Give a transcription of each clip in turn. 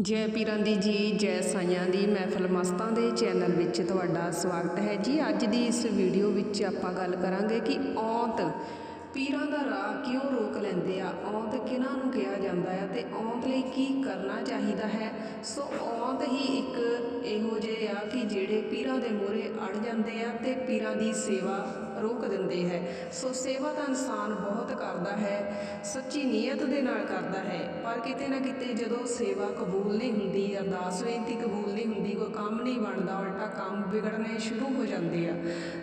ਜੈ ਪੀਰਾਂ ਦੀ ਜੀ, ਜੈ ਸਾਈਆਂ ਦੀ ਮਹਿਫਲ ਮਸਤਾਂ ਦੇ ਚੈਨਲ ਵਿੱਚ ਤੁਹਾਡਾ ਸਵਾਗਤ ਹੈ ਜੀ। ਅੱਜ ਦੀ ਇਸ ਵੀਡੀਓ ਵਿੱਚ ਆਪਾਂ ਗੱਲ ਕਰਾਂਗੇ ਕਿ ਔਂਤ ਪੀਰਾਂ ਦਾ ਰਾਹ ਕਿਉਂ ਰੋਕ ਲੈਂਦੇ ਆ? ਔਂਤ ਕਿਹਨਾਂ ਨੂੰ ਕਿਹਾ ਜਾਂਦਾ ਹੈ ਤੇ ਔਂਤ ਲਈ ਕੀ ਕਰਨਾ ਚਾਹੀਦਾ ਹੈ? ਸੋ ਔਂਤ ਹੀ ਇੱਕ ਇਹੋ ਜਿਹੇ ਆ ਕਿ ਜਿਹੜੇ ਪੀਰਾਂ ਦੇ ਮੂਹਰੇ ਅੜ ਜਾਂਦੇ ਆ ਤੇ ਪੀਰਾਂ ਦੀ ਸੇਵਾ ਰੋਕ ਦਿੰਦੇ ਹੈ। ਸੋ ਸੇਵਾ ਤਾਂ ਇਨਸਾਨ ਬਹੁਤ ਕਰਦਾ ਹੈ, ਸੱਚੀ ਨੀਅਤ ਦੇ ਨਾਲ ਕਰਦਾ ਹੈ। ਪਰ ਕਿਤੇ ਨਾ ਕਿਤੇ ਜਦੋਂ ਸੇਵਾ ਕਬੂਲ ਨਹੀਂ ਹੁੰਦੀ, ਅਰਦਾਸ ਬੇਨਤੀ ਕਬੂਲ ਨਹੀਂ ਹੁੰਦੀ, ਕੋਈ ਕੰਮ ਨਹੀਂ ਬਣਦਾ, ਉਲਟਾ ਕੰਮ ਵਿਗੜਨੇ ਸ਼ੁਰੂ ਹੋ ਜਾਂਦੇ ਆ।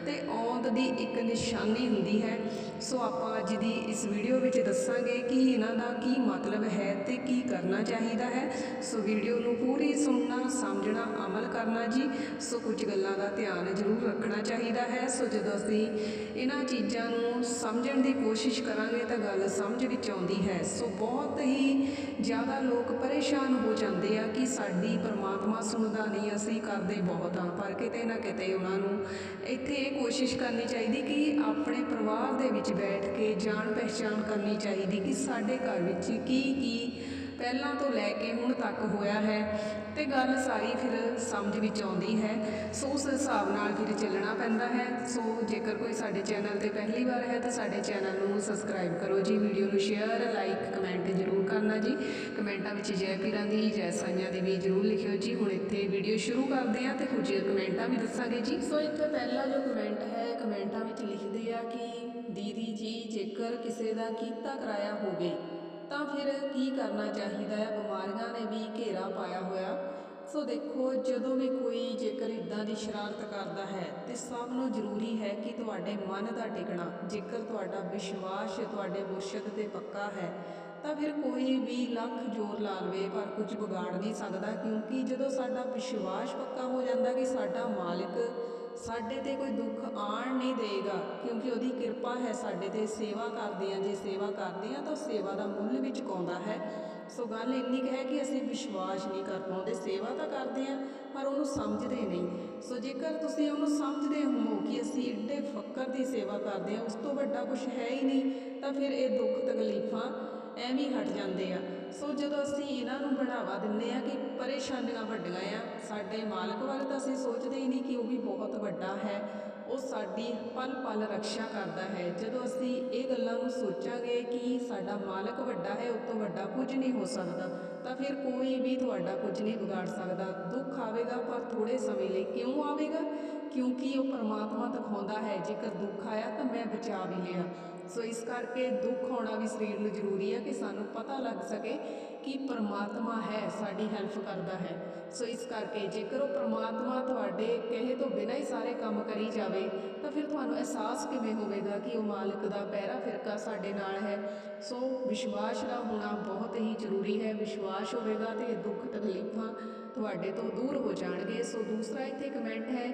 ਤੇ ਔਂਤ ਦੀ ਇੱਕ ਨਿਸ਼ਾਨੀ ਹੁੰਦੀ ਹੈ। ਸੋ ਆਪਾਂ ਅੱਜ ਦੀ ਇਸ ਵੀਡੀਓ ਵਿੱਚ ਦੱਸਾਂਗੇ ਕਿ ਇਹਨਾਂ ਦਾ ਕੀ ਮਤਲਬ ਹੈ ਤੇ ਕੀ ਕਰਨਾ ਚਾਹੀਦਾ ਹੈ। ਸੋ ਵੀਡੀਓ ਨੂੰ ਪੂਰੀ ਸੁਣਨਾ, ਸਮਝਣਾ, ਅਮਲ ਕਰਨਾ ਜੀ। ਸੋ ਕੁਝ ਗੱਲਾਂ ਦਾ ਧਿਆਨ ਜ਼ਰੂਰ ਰੱਖਣਾ ਚਾਹੀਦਾ ਹੈ। ਸੋ ਜਦੋਂ ਅਸੀਂ ਇਹਨਾਂ ਚੀਜ਼ਾਂ ਨੂੰ ਸਮਝਣ ਦੀ ਕੋਸ਼ਿਸ਼ ਕਰਾਂਗੇ ਤਾਂ ਗੱਲ ਸਮਝ ਵਿੱਚ ਆਉਂਦੀ ਹੈ। ਸੋ ਬਹੁਤ ਹੀ ਜ਼ਿਆਦਾ ਲੋਕ ਪਰੇਸ਼ਾਨ ਹੋ ਜਾਂਦੇ ਆ ਕਿ ਸਾਡੀ ਪਰਮਾਤਮਾ ਸੁਣਦਾ ਨਹੀਂ, ਅਸੀਂ ਕਰਦੇ ਬਹੁਤ ਆ, ਪਰ ਕਿਤੇ ਨਾ ਕਿਤੇ ਉਹਨਾਂ ਨੂੰ ਇੱਥੇ ਇਹ ਕੋਸ਼ਿਸ਼ ਕਰਨੀ ਚਾਹੀਦੀ ਕਿ ਆਪਣੇ ਪਰਿਵਾਰ ਦੇ ਵਿੱਚ ਬੈਠ ਕੇ ਜਾਣ ਪਹਿਚਾਣ ਕਰਨੀ ਚਾਹੀਦੀ ਕਿ ਸਾਡੇ ਘਰ ਵਿੱਚ ਕੀ ਕੀ ਪਹਿਲਾਂ ਤੋਂ ਲੈ ਕੇ ਹੁਣ ਤੱਕ ਹੋਇਆ ਹੈ ਤੇ ਗੱਲ ਸਾਰੀ ਫਿਰ ਸਮਝ ਵਿੱਚ ਆਉਂਦੀ ਹੈ। ਸੋ ਉਸ ਹਿਸਾਬ ਨਾਲ ਫਿਰ ਚੱਲਣਾ ਪੈਂਦਾ ਹੈ। ਸੋ ਜੇਕਰ ਕੋਈ ਸਾਡੇ ਚੈਨਲ ਤੇ ਪਹਿਲੀ ਵਾਰ ਹੈ ਤਾਂ ਸਾਡੇ ਚੈਨਲ ਨੂੰ ਸਬਸਕ੍ਰਾਈਬ ਕਰੋ ਜੀ, ਵੀਡੀਓ ਨੂੰ ਸ਼ੇਅਰ, ਲਾਈਕ, ਕਮੈਂਟ ਜ਼ਰੂਰ ਕਰਨਾ ਜੀ। ਕਮੈਂਟਾਂ ਵਿੱਚ ਜੈ ਪੀਰਾਂ ਦੀ, ਜੈ ਸਾਈਆਂ ਦੀ ਵੀ ਜ਼ਰੂਰ ਲਿਖਿਓ ਜੀ। ਹੁਣ ਇੱਥੇ ਵੀਡੀਓ ਸ਼ੁਰੂ ਕਰਦੇ ਹਾਂ ਤੇ ਕੁਝ ਕਮੈਂਟਾਂ ਵੀ ਦੱਸਾਂਗੇ ਜੀ। ਸੋ ਇੱਥੇ ਪਹਿਲਾ ਜੋ ਕਮੈਂਟ ਹੈ, ਕਮੈਂਟਾਂ ਵਿੱਚ ਲਿਖਦੇ ਆ ਕਿ, ਦੀਦੀ ਜੀ, ਜੇਕਰ ਕਿਸੇ ਦਾ ਕੀਤਾ ਕਰਾਇਆ ਹੋਵੇ ਤਾਂ ਫਿਰ ਕੀ ਕਰਨਾ ਚਾਹੀਦਾ ਹੈ? ਬਿਮਾਰੀਆਂ ਨੇ ਵੀ ਘੇਰਾ ਪਾਇਆ ਹੋਇਆ। ਸੋ ਦੇਖੋ, ਜਦੋਂ ਵੀ ਕੋਈ ਜੇਕਰ ਇਦਾਂ ਦੀ ਸ਼ਰਾਰਤ ਕਰਦਾ ਹੈ, ਤੇ ਸਭ ਨੂੰ ਜ਼ਰੂਰੀ ਹੈ ਕਿ ਤੁਹਾਡੇ ਮਨ ਦਾ ਟਿਕਣਾ। ਜੇਕਰ ਤੁਹਾਡਾ ਵਿਸ਼ਵਾਸ ਤੁਹਾਡੇ ਮੁਰਸ਼ਿਦ ਤੇ ਪੱਕਾ ਹੈ, ਤਾਂ ਫਿਰ ਕੋਈ ਵੀ ਲੱਖ ਜ਼ੋਰ ਲਾ ਲਵੇ, ਪਰ ਕੁਝ ਵਿਗਾੜ ਨਹੀਂ ਸਕਦਾ। ਕਿਉਂਕਿ ਜਦੋਂ ਸਾਡਾ ਵਿਸ਼ਵਾਸ ਪੱਕਾ ਹੋ ਜਾਂਦਾ ਕਿ ਸਾਡਾ ਮਾਲਿਕ ਸਾਡੇ ਤੇ ਕੋਈ ਦੁੱਖ ਆਣ ਨਹੀਂ ਦੇਗਾ, ਕਿਉਂਕਿ ਉਹਦੀ ਕਿਰਪਾ ਹੈ ਸਾਡੇ ਤੇ। ਸੇਵਾ ਕਰਦੇ ਆ ਜੇ ਸੇਵਾ ਕਰਦੇ ਆ ਤਾਂ ਸੇਵਾ ਦਾ ਮੁੱਲ ਵੀ ਚੁਕਾਉਂਦਾ ਹੈ। ਸੋ ਗੱਲ ਇੰਨੀ ਕੁ ਹੈ ਕਿ ਅਸੀਂ ਵਿਸ਼ਵਾਸ ਨਹੀਂ ਕਰ ਪਾਉਂਦੇ, ਸੇਵਾ ਤਾਂ ਕਰਦੇ ਆ ਪਰ ਉਹਨੂੰ ਸਮਝਦੇ ਨਹੀਂ। ਸੋ ਜੇਕਰ ਤੁਸੀਂ ਉਹਨੂੰ ਸਮਝਦੇ ਹੋ ਕਿ ਅਸੀਂ ਇੱਡੇ ਫੱਕਰ ਦੀ ਸੇਵਾ ਕਰਦੇ ਆ ਉਸ ਤੋਂ ਵੱਡਾ ਕੁਝ ਹੈ ਹੀ ਨਹੀਂ, ਤਾਂ ਫਿਰ ਇਹ ਦੁੱਖ ਤਕਲੀਫਾਂ ਐਵੇਂ ਹੀ ਹਟ ਜਾਂਦੇ ਆ। ਸੋ ਜਦੋਂ ਅਸੀਂ ਇਹਨਾਂ ਨੂੰ ਬੜਾਵਾ ਦਿੰਦੇ ਆ ਕਿ ਪਰੇਸ਼ਾਨੀਆਂ ਵੱਡੀਆਂ ਆ, ਸਾਡੇ ਮਾਲਕ ਵੱਲ ਤਾਂ ਅਸੀਂ ਸੋਚਦੇ ਹੀ ਨਹੀਂ ਕਿ ਉਹ ਵੀ ਬਹੁਤ ਵੱਡਾ ਹੈ। ਉਹ ਸਾਡੀ ਪਲ ਪਲ ਰੱਖਿਆ ਕਰਦਾ ਹੈ। ਜਦੋਂ ਅਸੀਂ ਇਹ ਗੱਲਾਂ ਨੂੰ ਸੋਚਾਂਗੇ ਕਿ ਸਾਡਾ ਮਾਲਕ ਵੱਡਾ ਹੈ ਉਸ ਤੋਂ ਵੱਡਾ ਕੁਝ ਨਹੀਂ ਹੋ ਸਕਦਾ, ਤਾਂ ਫਿਰ ਕੋਈ ਵੀ ਤੁਹਾਡਾ ਕੁਝ ਨਹੀਂ ਵਿਗਾੜ ਸਕਦਾ। ਦੁੱਖ ਆਵੇਗਾ, ਪਰ ਥੋੜੇ ਸਮੇਂ ਲਈ ਕਿਉਂ ਆਵੇਗਾ? ਕਿਉਂਕਿ ਉਹ ਪਰਮਾਤਮਾ ਦਿਖਾਉਂਦਾ ਹੈ, ਜੇਕਰ ਦੁੱਖ ਆਇਆ ਤਾਂ ਮੈਂ ਬਚਾ ਵੀ ਲਿਆ। ਸੋ ਇਸ ਕਰਕੇ ਦੁੱਖ ਹੋਣਾ ਵੀ ਸਰੀਰ ਨੂੰ ਜ਼ਰੂਰੀ ਹੈ ਕਿ ਸਾਨੂੰ ਪਤਾ ਲੱਗ ਸਕੇ ਕਿ ਪਰਮਾਤਮਾ ਹੈ, ਸਾਡੀ ਹੈਲਪ ਕਰਦਾ ਹੈ। ਸੋ ਇਸ ਕਰਕੇ ਜੇਕਰ ਉਹ ਪਰਮਾਤਮਾ ਤੁਹਾਡੇ ਕਹੇ ਤੋਂ ਬਿਨਾਂ ਹੀ ਸਾਰੇ ਕੰਮ ਕਰੀ ਜਾਵੇ, ਤਾਂ ਫਿਰ ਤੁਹਾਨੂੰ ਅਹਿਸਾਸ ਕਿਵੇਂ ਹੋਵੇਗਾ ਕਿ ਉਹ ਮਾਲਕ ਦਾ ਪਹਿਰਾ ਫਿਰਕਾ ਸਾਡੇ ਨਾਲ ਹੈ? ਸੋ ਵਿਸ਼ਵਾਸ ਦਾ ਹੋਣਾ ਬਹੁਤ ਹੀ ਜ਼ਰੂਰੀ ਹੈ। ਵਿਸ਼ਵਾਸ ਹੋਵੇਗਾ ਤੇ ਦੁੱਖ ਤਕਲੀਫਾਂ ਤੁਹਾਡੇ ਤੋਂ ਦੂਰ ਹੋ ਜਾਣਗੇ। ਸੋ ਦੂਸਰਾ ਇੱਥੇ ਕਮੈਂਟ ਹੈ।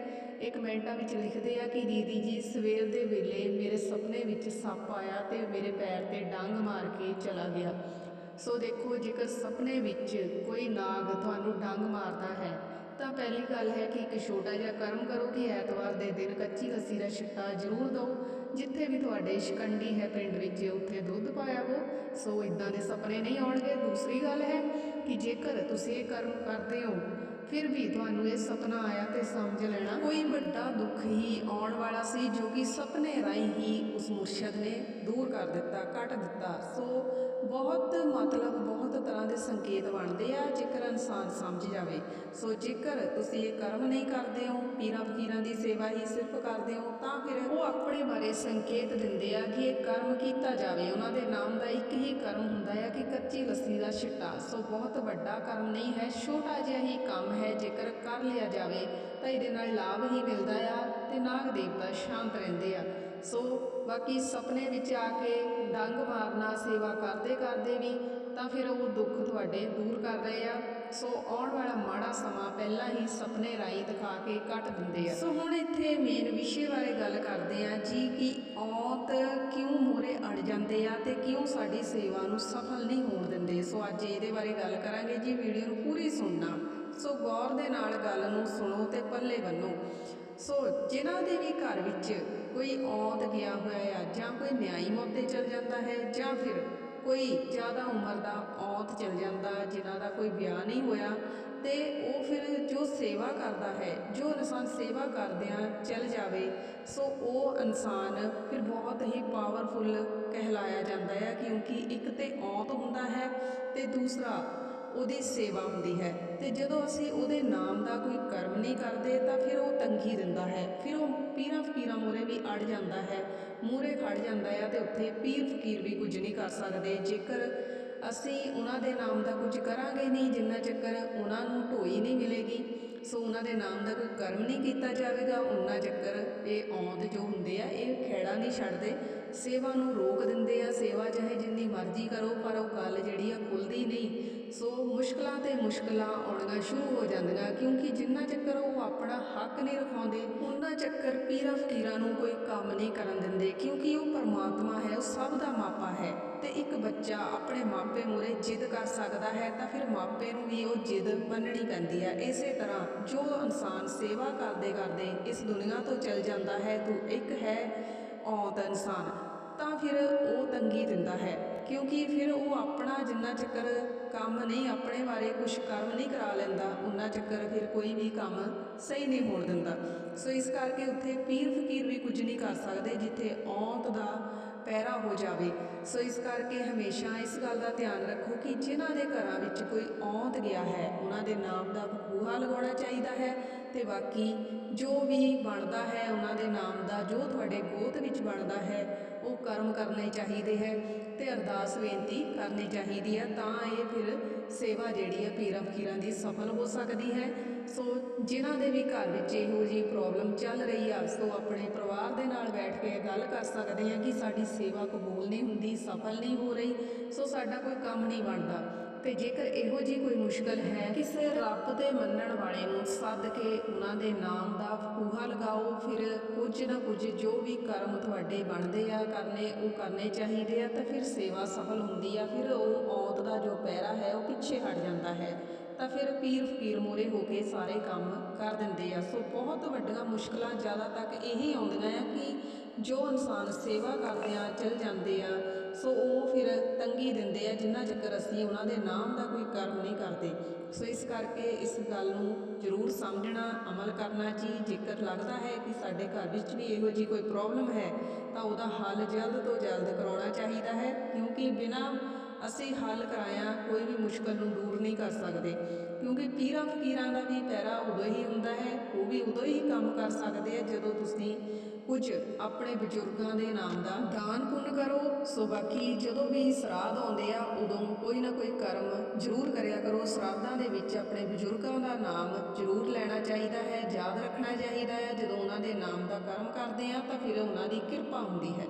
ਇਹ ਕਮੈਂਟਾਂ ਵਿੱਚ ਲਿਖਦੇ ਆ ਕਿ ਦੀਦੀ ਜੀ, ਸਵੇਰ ਦੇ ਵੇਲੇ ਮੇਰੇ ਸੁਪਨੇ ਵਿੱਚ ਸੱਪ ਆਇਆ ਤੇ ਮੇਰੇ ਪੈਰ ਤੇ ਡੰਗ ਮਾਰ ਕੇ ਚਲਾ ਗਿਆ। ਸੋ ਦੇਖੋ, ਜੇਕਰ ਸੁਪਨੇ ਵਿੱਚ ਕੋਈ ਨਾਗ ਤੁਹਾਨੂੰ ਡੰਗ ਮਾਰਦਾ ਹੈ ਤਾਂ ਪਹਿਲੀ ਗੱਲ ਹੈ ਕਿ ਇੱਕ ਛੋਟਾ ਜਿਹਾ ਕਰਮ ਕਰੋ ਕਿ ਐਤਵਾਰ ਦੇ ਦਿਨ ਕੱਚੀ ਲੱਸੀ ਦਾ ਛਿੱਟਾ ਜ਼ਰੂਰ ਦਿਓ। ਜਿੱਥੇ ਵੀ ਤੁਹਾਡੇ ਸ਼ਿਕੰਡੀ ਹੈ ਪਿੰਡ ਵਿੱਚ, ਉੱਥੇ ਦੁੱਧ ਪਾਇਆ ਹੋ ਸੋ ਇਦਾਂ ਦੇ ਸੁਪਨੇ ਨਹੀਂ ਆਉਣਗੇ। ਦੂਸਰੀ ਗੱਲ ਹੈ ਕਿ ਜੇਕਰ ਤੁਸੀਂ ਇਹ ਕਰਮ ਕਰਦੇ ਹੋ, ਫਿਰ ਵੀ ਤੁਹਾਨੂੰ ਇਹ ਸੁਪਨਾ ਆਇਆ ਤੇ ਸਮਝ ਲੈਣਾ। ਕੋਈ ਵੱਡਾ ਦੁੱਖ ਹੀ ਆਉਣ ਵਾਲਾ ਸੀ, ਜੋ ਕਿ ਸੁਪਨੇ ਰਾਹੀਂ ਹੀ ਉਸ ਮੁਰਸ਼ਦ ਨੇ ਦੂਰ ਕਰ ਦਿੱਤਾ, ਕੱਟ ਦਿੱਤਾ। ਸੋ ਬਹੁਤ ਮਤਲਬ ਬਹੁਤ ਤਰ੍ਹਾਂ ਦੇ ਸੰਕੇਤ ਬਣਦੇ ਆ, ਜੇਕਰ ਇਨਸਾਨ ਸਮਝ ਜਾਵੇ। ਸੋ ਜੇਕਰ ਤੁਸੀਂ ਇਹ ਕਰਮ ਨਹੀਂ ਕਰਦੇ ਹੋ, ਪੀਰਾਂ ਫਕੀਰਾਂ ਦੀ ਸੇਵਾ ਹੀ ਸਿਰਫ ਕਰਦੇ ਹੋ, ਤਾਂ ਫਿਰ ਉਹ ਆਪਣੇ ਬਾਰੇ ਸੰਕੇਤ ਦਿੰਦੇ ਆ ਕਿ ਇਹ ਕਰਮ ਕੀਤਾ ਜਾਵੇ। ਉਹਨਾਂ ਦੇ ਨਾਮ ਦਾ ਇੱਕ ਹੀ ਕਰਮ ਹੁੰਦਾ ਹੈ ਕਿ ਕੱਚੀ ਲੱਸੀ ਦਾ ਛਿੱਟਾ। ਸੋ ਬਹੁਤ ਵੱਡਾ ਕਰਮ ਨਹੀਂ ਹੈ, ਛੋਟਾ ਜਿਹਾ ਹੀ ਕੰਮ ਹੈ, ਜੇਕਰ ਕਰ ਲਿਆ ਜਾਵੇ ਤਾਂ ਇਹਦੇ ਨਾਲ ਲਾਭ ਹੀ ਮਿਲਦਾ ਆ ਤੇ ਨਾਗ ਦੇਵਤਾ ਸ਼ਾਂਤ ਰਹਿੰਦੇ ਆ। ਸੋ ਬਾਕੀ ਸੁਪਨੇ ਵਿੱਚ ਆ ਕੇ ਡੰਗ ਮਾਰਨਾ, ਸੇਵਾ ਕਰਦੇ ਕਰਦੇ ਵੀ ਤਾਂ ਫਿਰ ਉਹ ਦੁੱਖ ਤੁਹਾਡੇ ਦੂਰ ਕਰ ਰਹੇ ਆ। ਸੋ ਆਉਣ ਵਾਲਾ ਮਾੜਾ ਸਮਾਂ ਪਹਿਲਾਂ ਹੀ ਸੁਪਨੇ ਰਾਈ ਦਿਖਾ ਕੇ ਕੱਟ ਦਿੰਦੇ ਆ। ਸੋ ਹੁਣ ਇੱਥੇ ਮੇਨ ਵਿਸ਼ੇ ਬਾਰੇ ਗੱਲ ਕਰਦੇ ਆ। ਜੀ ਕਿ ਔਤ ਕਿਉਂ ਮੂਹਰੇ ਅੜ ਜਾਂਦੇ ਆ ਤੇ ਕਿਉਂ ਸਾਡੀ ਸੇਵਾ ਨੂੰ ਸਫਲ ਨਹੀਂ ਹੋਣ ਦਿੰਦੇ? ਸੋ ਅੱਜ ਇਹਦੇ ਬਾਰੇ ਗੱਲ ਕਰਾਂਗੇ ਜੀ, ਵੀਡੀਓ ਨੂੰ ਪੂਰੀ ਸੁਣਨਾ। ਸੋ ਗੌਰ ਦੇ ਨਾਲ ਗੱਲ ਨੂੰ ਸੁਣੋ ਤੇ ਪੱਲੇ ਬੰਨੋ। ਸੋ ਜਿਨ੍ਹਾਂ ਦੇ ਵੀ ਘਰ ਵਿੱਚ ਕੋਈ ਔਤ ਗਿਆ ਹੋਇਆ ਆ, ਜਾਂ ਕੋਈ ਨਿਆਈ ਮੌਤੇ ਚਲ ਜਾਂਦਾ ਹੈ, ਜਾਂ ਫਿਰ ਕੋਈ ਜ਼ਿਆਦਾ ਉਮਰ ਦਾ ਔਤ ਚਲ ਜਾਂਦਾ, ਜਿਨ੍ਹਾਂ ਦਾ ਕੋਈ ਵਿਆਹ ਨਹੀਂ ਹੋਇਆ, ਤੇ ਉਹ ਫਿਰ ਜੋ ਸੇਵਾ ਕਰਦਾ ਹੈ, ਜੋ ਇਨਸਾਨ ਸੇਵਾ ਕਰਦਿਆਂ ਚਲ ਜਾਵੇ, ਸੋ ਉਹ ਇਨਸਾਨ ਫਿਰ ਬਹੁਤ ਹੀ ਪਾਵਰਫੁਲ ਕਹਿਲਾਇਆ ਜਾਂਦਾ ਹੈ, ਕਿਉਂਕਿ ਇੱਕ ਤੇ ਔਤ ਹੁੰਦਾ ਹੈ ਤੇ ਦੂਸਰਾ ਉਹਦੀ ਸੇਵਾ ਹੁੰਦੀ ਹੈ। ਤੇ ਜਦੋਂ ਅਸੀਂ ਉਹਦੇ ਨਾਮ ਦਾ ਕੋਈ ਕਰਮ ਨਹੀਂ ਕਰਦੇ, ਤਾਂ ਫਿਰ ਉਹ ਤੰਗੀ ਦਿੰਦਾ ਹੈ। ਫਿਰ ਉਹ ਪੀਰਾਂ ਫਕੀਰਾਂ ਮੂਹਰੇ ਵੀ ਅੜ ਜਾਂਦਾ ਹੈ। ਮੂਹਰੇ ਖੜ ਜਾਂਦਾ ਹੈ ਤੇ ਉੱਥੇ ਪੀਰ ਫਕੀਰ ਵੀ ਕੁਝ ਨਹੀਂ ਕਰ ਸਕਦੇ। ਜੇਕਰ ਅਸੀਂ ਉਹਨਾਂ ਦੇ ਨਾਮ ਦਾ ਕੁਝ ਕਰਾਂਗੇ ਨਹੀਂ, ਜਿੰਨਾ ਚੱਕਰ ਉਹਨਾਂ ਨੂੰ ਢੋਈ ਨਹੀਂ ਮਿਲੇਗੀ, ਸੋ ਉਹਨਾਂ ਦੇ ਨਾਮ ਦਾ ਕੋਈ ਕਰਮ ਨਹੀਂ ਕੀਤਾ ਜਾਵੇਗਾ। ਉਹਨਾਂ ਚੱਕਰ ਇਹ ਔਂਦ ਜੋ ਹੁੰਦੇ ਆ, ਇਹ ਖੇੜਾ ਨਹੀਂ ਛੱਡਦੇ। ਸੇਵਾ ਨੂੰ ਰੋਕ ਦਿੰਦੇ ਆ। ਸੇਵਾ ਚਾਹੇ ਜਿੰਨੀ ਮਰਜ਼ੀ ਕਰੋ, ਪਰ ਉਹ ਗੱਲ ਜਿਹੜੀ ਆ ਖੁੱਲਦੀ ਨਹੀਂ। ਸੋ ਮੁਸ਼ਕਲਾਂ ਤੇ ਮੁਸ਼ਕਲਾਂ ਆਉਣੀਆਂ ਸ਼ੁਰੂ ਹੋ ਜਾਂਦੀਆਂ, ਕਿਉਂਕਿ ਜਿੰਨਾ ਚੱਕਰ ਉਹ ਆਪਣਾ ਹੱਕ ਨਹੀਂ ਰਖਾਉਂਦੇ ਉਹਨਾਂ ਚੱਕਰ ਪੀਰਾਂ ਫਕੀਰਾਂ ਨੂੰ ਕੋਈ ਕੰਮ ਨਹੀਂ ਕਰਨ ਦਿੰਦੇ, ਕਿਉਂਕਿ ਉਹ ਪਰਮਾਤਮਾ ਹੈ, ਉਹ ਸਭ ਦਾ ਮਾਪਾ ਹੈ। ਤੇ ਇੱਕ ਬੱਚਾ ਆਪਣੇ ਮਾਪੇ ਮੂਹਰੇ ਜਿੱਦ ਕਰ ਸਕਦਾ ਹੈ, ਤਾਂ ਫਿਰ ਮਾਪੇ ਨੂੰ ਵੀ ਉਹ ਜਿੱਦ ਮੰਨਣੀ ਪੈਂਦੀ ਹੈ। ਇਸੇ ਤਰ੍ਹਾਂ ਜੋ ਇਨਸਾਨ ਸੇਵਾ ਕਰਦੇ ਕਰਦੇ ਇਸ ਦੁਨੀਆ ਤੋਂ ਚਲ ਜਾਂਦਾ ਹੈ, ਤੂੰ ਇੱਕ ਹੈ ਔਤ ਇਨਸਾਨ। ਤਾਂ ਫਿਰ ਉਹ ਤੰਗੀ ਦਿੰਦਾ ਹੈ, ਕਿਉਂਕਿ ਫਿਰ ਉਹ ਆਪਣਾ ਜਿੰਨਾ ਚੱਕਰ ਕੰਮ ਨਹੀਂ, ਆਪਣੇ ਬਾਰੇ ਕੁਝ ਕਰਮ ਨਹੀਂ ਕਰਾ ਲੈਂਦਾ, ਉਹਨਾਂ ਚੱਕਰ ਫਿਰ ਕੋਈ ਵੀ ਕੰਮ ਸਹੀ ਨਹੀਂ ਹੋਣ ਦਿੰਦਾ। ਸੋ ਇਸ ਕਰਕੇ ਉੱਥੇ ਪੀਰ ਫਕੀਰ ਵੀ ਕੁਝ ਨਹੀਂ ਕਰ ਸਕਦੇ ਜਿੱਥੇ ਔਤ ਦਾ ਪੈਰਾ ਹੋ ਜਾਵੇ। ਸੋ ਇਸ ਕਰਕੇ ਹਮੇਸ਼ਾ ਇਸ ਗੱਲ ਦਾ ਧਿਆਨ ਰੱਖੋ ਕਿ ਜਿਨ੍ਹਾਂ ਦੇ ਘਰਾਂ ਵਿੱਚ ਕੋਈ ਔਤ ਗਿਆ ਹੈ, ਉਹਨਾਂ ਦੇ ਨਾਮ ਦਾ ਬੂਹਾ ਲਗਾਉਣਾ ਚਾਹੀਦਾ ਹੈ ਤੇ ਬਾਕੀ ਜੋ ਵੀ ਬਣਦਾ ਹੈ, ਉਹਨਾਂ ਦੇ ਨਾਮ ਦਾ ਜੋ ਤੁਹਾਡੇ ਗੋਤ ਵਿੱਚ ਬਣਦਾ ਹੈ ਉਹ ਕਰਮ ਕਰਨੇ ਚਾਹੀਦੇ ਹੈ ਤੇ ਅਰਦਾਸ ਬੇਨਤੀ ਕਰਨੀ ਚਾਹੀਦੀ ਹੈ, ਤਾਂ ਇਹ ਫਿਰ ਸੇਵਾ ਜਿਹੜੀ ਹੈ ਪੀਰਾਂ ਫਕੀਰਾਂ ਦੀ ਸਫਲ ਹੋ ਸਕਦੀ ਹੈ। ਸੋ ਜਿਨ੍ਹਾਂ ਦੇ ਵੀ ਘਰ ਵਿੱਚ ਇਹੋ ਜਿਹੀ ਪ੍ਰੋਬਲਮ ਚੱਲ ਰਹੀ ਆ, ਸੋ ਆਪਣੇ ਪਰਿਵਾਰ ਦੇ ਨਾਲ ਬੈਠ ਕੇ ਗੱਲ ਕਰ ਸਕਦੇ ਆ ਕਿ ਸਾਡੀ ਸੇਵਾ ਕਬੂਲ ਨਹੀਂ ਹੁੰਦੀ, ਸਫਲ ਨਹੀਂ ਹੋ ਰਹੀ। ਸੋ ਸਾਡਾ ਕੋਈ ਕੰਮ ਨਹੀਂ ਬਣਦਾ। ਤੇ ਜੇਕਰ ਇਹੋ ਜਿਹੀ ਕੋਈ ਮੁਸ਼ਕਲ ਹੈ, ਕਿਸੇ ਰੱਬ ਦੇ ਮੰਨਣ ਵਾਲੇ ਨੂੰ ਸੱਦ ਕੇ ਉਹਨਾਂ ਦੇ ਨਾਮ ਦਾ ਫੂਹਾ ਲਗਾਓ, ਫਿਰ ਕੁਝ ਨਾ ਕੁਝ ਜੋ ਵੀ ਕਰਮ ਤੁਹਾਡੇ ਬਣਦੇ ਆ, ਕਰਨੇ, ਉਹ ਕਰਨੇ ਚਾਹੀਦੇ ਆ, ਤਾਂ ਫਿਰ ਸੇਵਾ ਸਫਲ ਹੁੰਦੀ ਆ, ਫਿਰ ਉਹ ਔਤ ਦਾ ਜੋ ਪੈਰਾ ਹੈ, ਉਹ ਪਿੱਛੇ ਹਟ ਜਾਂਦਾ ਹੈ। ਤਾਂ ਫਿਰ ਪੀਰ ਫਕੀਰ ਮੋਰੇ ਹੋ ਕੇ ਸਾਰੇ ਕੰਮ ਕਰ ਦਿੰਦੇ ਆ। ਸੋ ਬਹੁਤ ਵੱਡੀਆਂ ਮੁਸ਼ਕਲਾਂ ਜ਼ਿਆਦਾ ਤੱਕ ਇਹੀ ਆਉਂਦੀਆਂ ਆ ਕਿ ਜੋ ਇਨਸਾਨ ਸੇਵਾ ਕਰਦੇ ਆ, ਚਲ ਜਾਂਦੇ ਆ, ਸੋ ਉਹ ਫਿਰ ਤੰਗੀ ਦਿੰਦੇ ਆ, ਜਿੰਨਾ ਚੱਕਰ ਅਸੀਂ ਉਹਨਾਂ ਦੇ ਨਾਮ ਦਾ ਕੋਈ ਕਰਮ ਨਹੀਂ ਕਰਦੇ। ਸੋ ਇਸ ਕਰਕੇ ਇਸ ਗੱਲ ਨੂੰ ਜ਼ਰੂਰ ਸਮਝਣਾ, ਅਮਲ ਕਰਨਾ ਜੀ। ਜੇਕਰ ਲੱਗਦਾ ਹੈ ਕਿ ਸਾਡੇ ਘਰ ਵਿੱਚ ਵੀ ਇਹੋ ਜੀ ਕੋਈ ਪ੍ਰੋਬਲਮ ਹੈ, ਤਾਂ ਉਹਦਾ ਹੱਲ ਜਲਦ ਤੋਂ ਜਲਦ ਕਰਾਉਣਾ ਚਾਹੀਦਾ ਹੈ, ਕਿਉਂਕਿ ਬਿਨਾਂ ਅਸੀਂ ਹੱਲ ਕਰਾਇਆ ਕੋਈ ਵੀ ਮੁਸ਼ਕਲ ਨੂੰ ਦੂਰ ਨਹੀਂ ਕਰ ਸਕਦੇ। ਕਿਉਂਕਿ ਪੀਰਾਂ ਫਕੀਰਾਂ ਦਾ ਵੀ ਪੈਰਾ ਉਦੋਂ ਹੀ ਹੁੰਦਾ ਹੈ, ਉਹ ਵੀ ਉਦੋਂ ਹੀ ਕੰਮ ਕਰ ਸਕਦੇ ਆ ਜਦੋਂ ਤੁਸੀਂ ਕੁਝ ਆਪਣੇ ਬਜ਼ੁਰਗਾਂ ਦੇ ਨਾਮ ਦਾ ਦਾਨ ਪੁੰਨ ਕਰੋ। ਸੋ ਬਾਕੀ ਜਦੋਂ ਵੀ ਸਰਾਧ ਆਉਂਦੇ ਆ, ਉਦੋਂ ਕੋਈ ਨਾ ਕੋਈ ਕਰਮ ਜ਼ਰੂਰ ਕਰਿਆ ਕਰੋ। ਸਰਾਧਾਂ ਦੇ ਵਿੱਚ ਆਪਣੇ ਬਜ਼ੁਰਗਾਂ ਦਾ ਨਾਮ ਜ਼ਰੂਰ ਲੈਣਾ ਚਾਹੀਦਾ ਹੈ, ਯਾਦ ਰੱਖਣਾ ਚਾਹੀਦਾ ਹੈ। ਜਦੋਂ ਉਹਨਾਂ ਦੇ ਨਾਮ ਦਾ ਕਰਮ ਕਰਦੇ ਆ, ਤਾਂ ਫਿਰ ਉਹਨਾਂ ਦੀ ਕਿਰਪਾ ਹੁੰਦੀ ਹੈ।